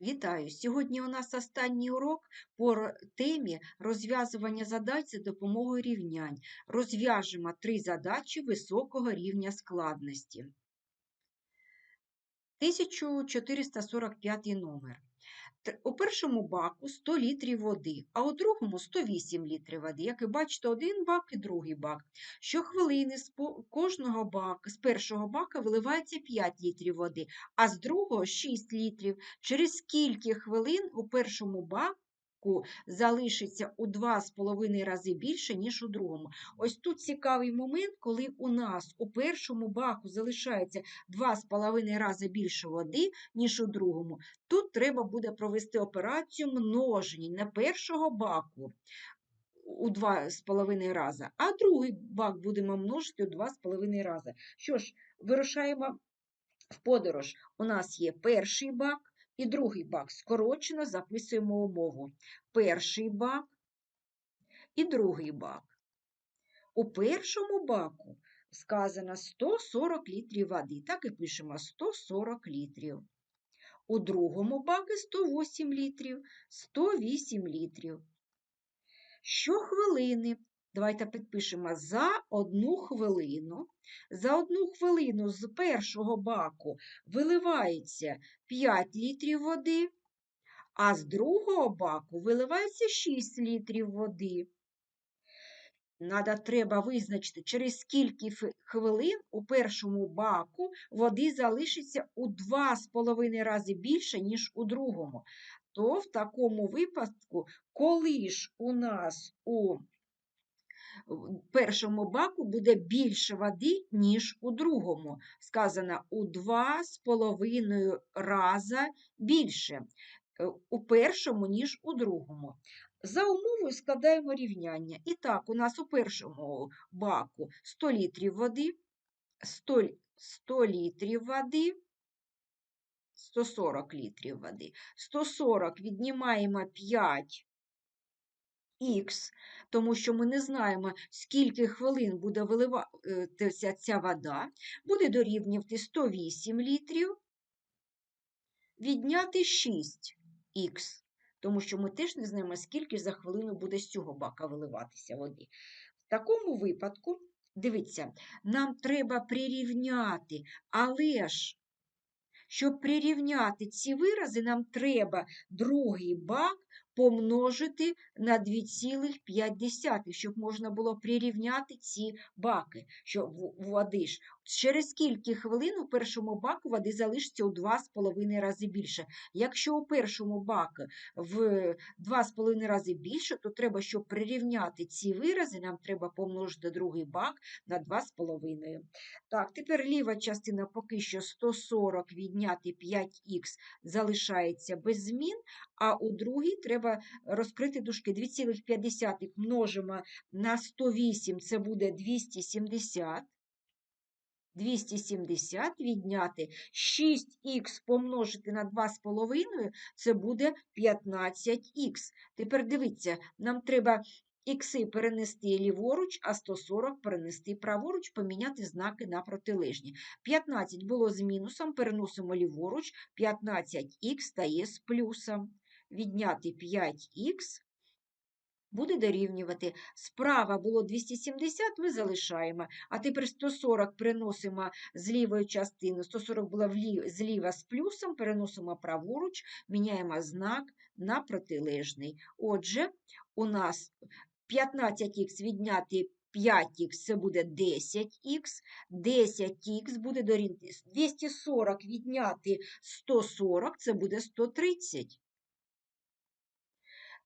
Вітаю! Сьогодні у нас останній урок по темі розв'язування задач за допомогою рівнянь. Розв'яжемо три задачі високого рівня складності. 1445 номер. У першому баку 100 літрів води, а у другому 108 літрів води. Як ви бачите, один бак і другий бак. Щохвилини з кожного бака, з першого бака виливається 5 літрів води, а з другого 6 літрів. Через скільки хвилин у першому баку залишиться у 2,5 рази більше, ніж у другому. Ось тут цікавий момент, коли у нас у першому баку залишається 2,5 рази більше води, ніж у другому. Тут треба буде провести операцію множення на першого баку у 2,5 рази, а другий бак будемо множити у 2,5 рази. Що ж, вирушаємо в подорож. У нас є перший бак і другий бак. Скорочено записуємо умову. Перший бак і другий бак. У першому баку сказано 140 літрів води. Так і пишемо 140 літрів. У другому баку 108 літрів, 108 літрів. Щохвилини, давайте підпишемо за одну хвилину. За одну хвилину з першого баку виливається 5 літрів води, а з другого баку виливається 6 літрів води. Надо, треба визначити, через скільки хвилин у першому баку води залишиться у 2,5 рази більше, ніж у другому. То в такому випадку, коли ж у нас у першому баку буде більше води, ніж у другому. Сказано у 2,5 рази більше е, у першому, ніж у другому. За умовою складаємо рівняння. І так, у нас у першому баку 100 літрів води, 100, 100 літрів води, 140 літрів води. 140 віднімаємо 5 х, тому що ми не знаємо, скільки хвилин буде виливатися ця вода, буде дорівнювати 108 літрів, відняти 6х, тому що ми теж не знаємо, скільки за хвилину буде з цього бака виливатися води. В такому випадку, дивіться, нам треба прирівняти, але ж, щоб прирівняти ці вирази, нам треба другий бак помножити на 2,5, щоб можна було прирівняти ці баки, що води ж. Через скільки хвилин у першому баку води залишиться у 2,5 рази більше. Якщо у першому баку в 2,5 рази більше, то треба, щоб прирівняти ці вирази, нам треба помножити другий бак на 2,5. Так, тепер ліва частина поки що 140 відняти 5х залишається без змін, а у другій треба розкрити дужки 2,5 множимо на 108, це буде 270. 270 відняти 6х помножити на 2,5, це буде 15х. Тепер дивіться, нам треба ікси перенести ліворуч, а 140 перенести праворуч, поміняти знаки на протилежні. 15 було з мінусом, переносимо ліворуч, 15х стає з плюсом. Відняти 5х буде дорівнювати. Справа було 270, ми залишаємо. А тепер 140 переносимо з лівої частини. 140 було влі- зліва з плюсом, переносимо праворуч, міняємо знак на протилежний. Отже, у нас 15х відняти 5х це буде 10х, 10х буде дорівнювати 240 відняти 140 це буде 130.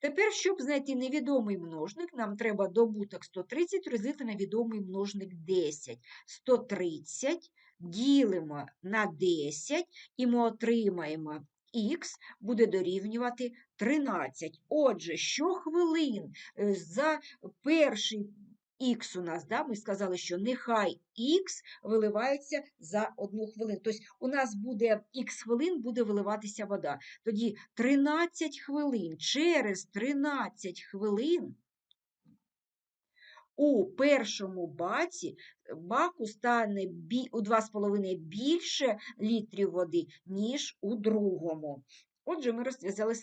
Тепер, щоб знайти невідомий множник, нам треба добуток 130 розділити на відомий множник 10. 130 ділимо на 10 і ми отримаємо х буде дорівнювати 13. Отже, щохвилин е, за перший х у нас, да, ми сказали, що нехай х виливається за одну хвилину. Тобто у нас буде х хвилин буде виливатися вода. Тоді 13 хвилин. Через 13 хвилин у першому баці баку стане у 2,5 більше літрів води, ніж у другому. Отже, ми розв'язали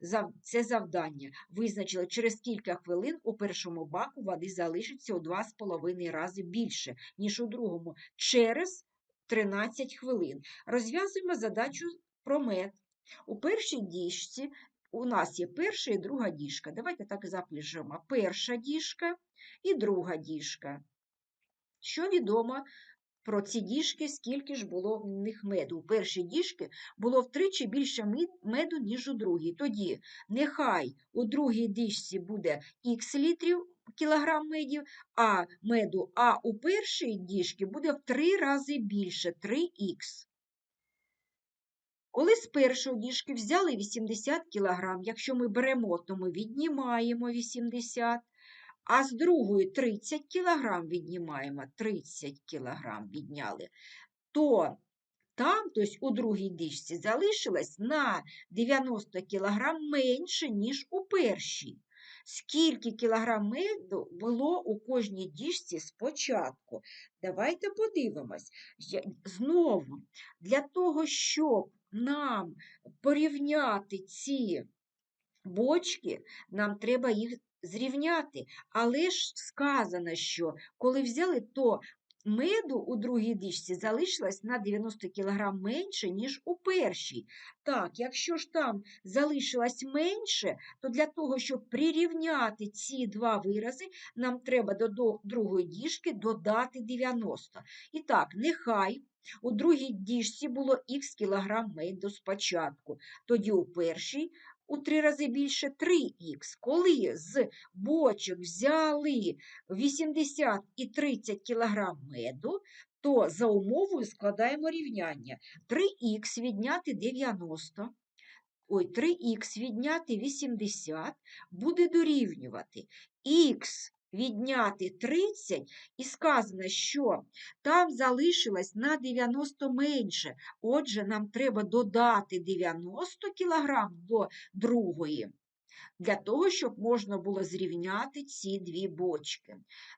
зав- це завдання. Визначили, через кілька хвилин у першому баку води залишиться у 2,5 рази більше, ніж у другому, через 13 хвилин. Розв'язуємо задачу про мед. У першій діжці у нас є перша і друга діжка. Давайте так і запишемо. Перша діжка і друга діжка. Що відомо про ці діжки, скільки ж було в них меду? У першій діжки було втричі більше меду, ніж у другій. Тоді нехай у другій діжці буде х літрів кілограм медів, а меду, а у першій діжці буде в три рази більше 3х. Коли з першої діжки взяли 80 кг, якщо ми беремо, то ми віднімаємо 80, а з другої 30 кг віднімаємо, 30 кг відняли, то там, тобто у другій діжці, залишилось на 90 кг менше, ніж у першій. Скільки кілограм меду було у кожній діжці спочатку? Давайте подивимось. Знову, для того, щоб нам порівняти ці бочки, нам треба їх зрівняти. Але ж сказано, що коли взяли, то меду у другій діжці залишилось на 90 кг менше, ніж у першій. Так, якщо ж там залишилось менше, то для того, щоб прирівняти ці два вирази, нам треба до другої діжки додати 90. І так, нехай у другій діжці було х кілограм меду спочатку, тоді у першій у три рази більше 3х. Коли з бочок взяли 80 і 30 кг меду, то за умовою складаємо рівняння. 3х відняти 90, ой, 3х відняти 80 буде дорівнювати х відняти 30, і сказано, що там залишилось на 90 менше. Отже, нам треба додати 90 кг до другої, для того, щоб можна було зрівняти ці дві бочки.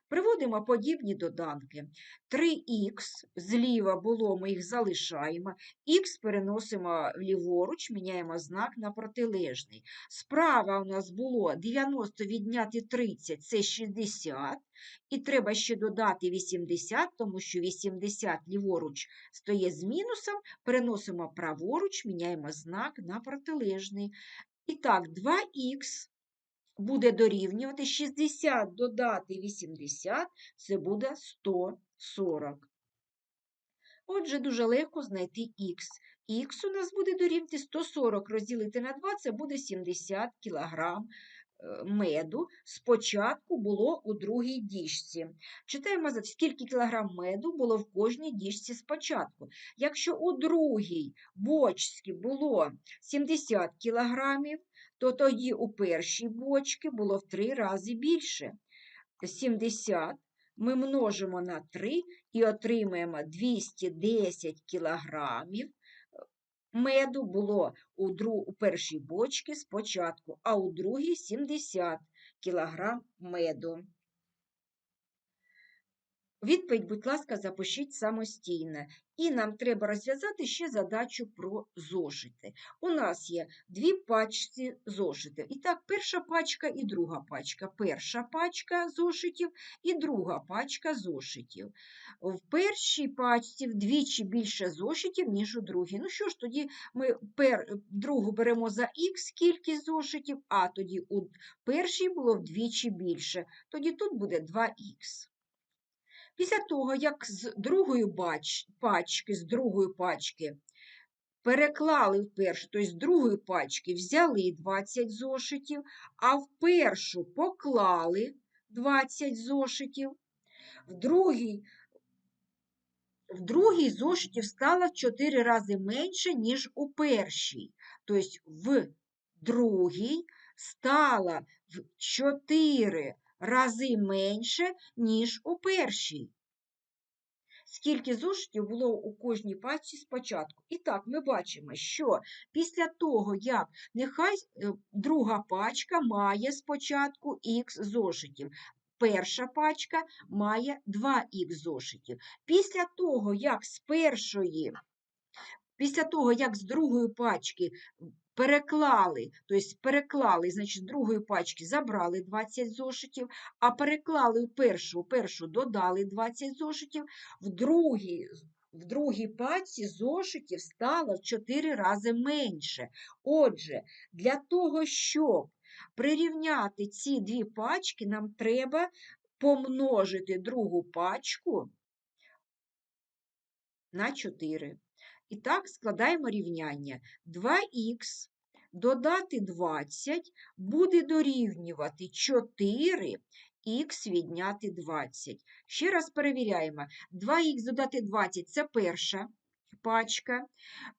Приводимо подібні доданки. 3х зліва було, ми їх залишаємо, х переносимо ліворуч, міняємо знак на протилежний. Справа у нас було 90 відняти 30 це 60, і треба ще додати 80, тому що 80 ліворуч стоїть з мінусом, переносимо праворуч, міняємо знак на протилежний. І так, 2х буде дорівнювати 60 додати 80, це буде 140. Отже, дуже легко знайти х. Х у нас буде дорівнювати 140 розділити на 2, це буде 70 кг меду. Спочатку було у другій діжці. Читаємо, скільки кілограм меду було в кожній діжці спочатку. Якщо у другій бочці було 70 кілограмів, то тоді у першій бочці було в три рази більше. 70 ми множимо на 3 і отримаємо 210 кілограмів меду було у, дру... у першій бочці спочатку, а у другій 70 кілограм меду. Відповідь, будь ласка, запишіть самостійно. І нам треба розв'язати ще задачу про зошити. У нас є дві пачці зошитів. І так, перша пачка і друга пачка. Перша пачка зошитів і друга пачка зошитів. В першій пачці вдвічі більше зошитів, ніж у другій. Ну що ж, тоді ми пер... другу беремо за х кількість зошитів, а тоді у першій було вдвічі більше. Тоді тут буде 2х. Після того, як з другої бач, пачки, з другої пачки переклали в першу, тобто з другої пачки взяли 20 зошитів, а в першу поклали 20 зошитів, в другій, в другій зошитів стало в 4 рази менше, ніж у першій. Тобто в другій стало в 4 рази менше, ніж у першій. Скільки зошитів було у кожній пачці спочатку. І так, ми бачимо, що після того, як нехай е, друга пачка має спочатку х зошитів, перша пачка має 2х зошитів. Після того, як з першої, після того, як з другої пачки переклали, тобто переклали, значить, з другої пачки забрали 20 зошитів, а переклали у першу, першу додали 20 зошитів, в другій, в другій пачці зошитів стало в 4 рази менше. Отже, для того, щоб прирівняти ці дві пачки, нам треба помножити другу пачку на 4. І так складаємо рівняння. 2х додати 20 буде дорівнювати 4х відняти 20. Ще раз перевіряємо. 2х додати 20 це перша пачка,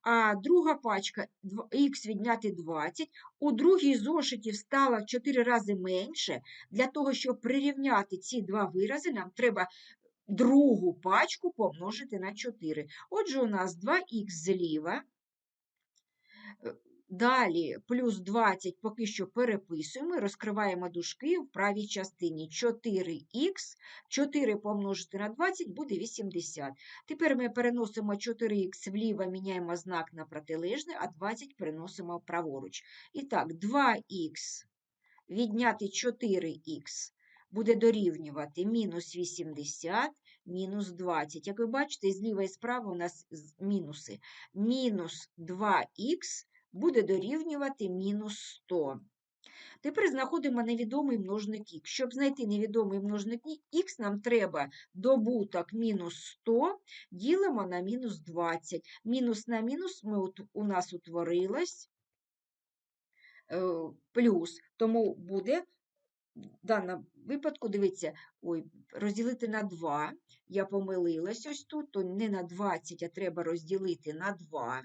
а друга пачка х відняти 20. У другій зошиті стало в 4 рази менше. Для того, щоб прирівняти ці два вирази, нам треба другу пачку помножити на 4. Отже, у нас 2х зліва. Е, Далі плюс 20 поки що переписуємо, розкриваємо дужки в правій частині 4х, 4 помножити на 20 буде 80. Тепер ми переносимо 4х вліво, міняємо знак на протилежний, а 20 переносимо праворуч. І так, 2х відняти 4х буде дорівнювати мінус 80, мінус 20. Як ви бачите, зліва і справа у нас мінуси. Мінус 2х буде дорівнювати мінус 100. Тепер знаходимо невідомий множник х. Щоб знайти невідомий множник х, нам треба добуток мінус 100 ділимо на мінус 20. Мінус на мінус ми, у нас утворилось е, плюс, тому буде в даному випадку, дивіться, ой, розділити на 2. Я помилилась ось тут, то не на 20, а треба розділити на 2.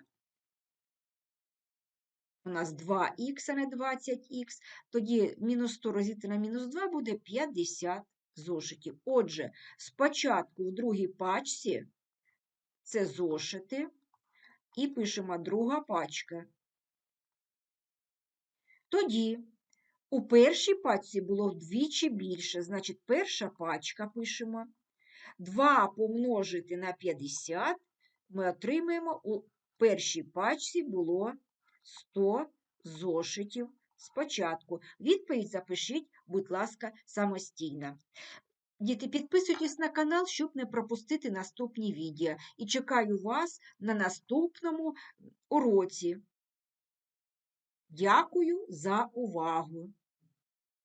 У нас 2х, а не 20х. Тоді мінус 100 розділити на мінус 2 буде 50 зошитів. Отже, спочатку в другій пачці це зошити, і пишемо друга пачка. Тоді у першій пачці було вдвічі більше, значить, перша пачка пишемо. 2 помножити на 50 ми отримаємо у першій пачці було 100 зошитів спочатку. Відповідь запишіть, будь ласка, самостійно. Діти, підписуйтесь на канал, щоб не пропустити наступні відео. І чекаю вас на наступному уроці. Дякую за увагу!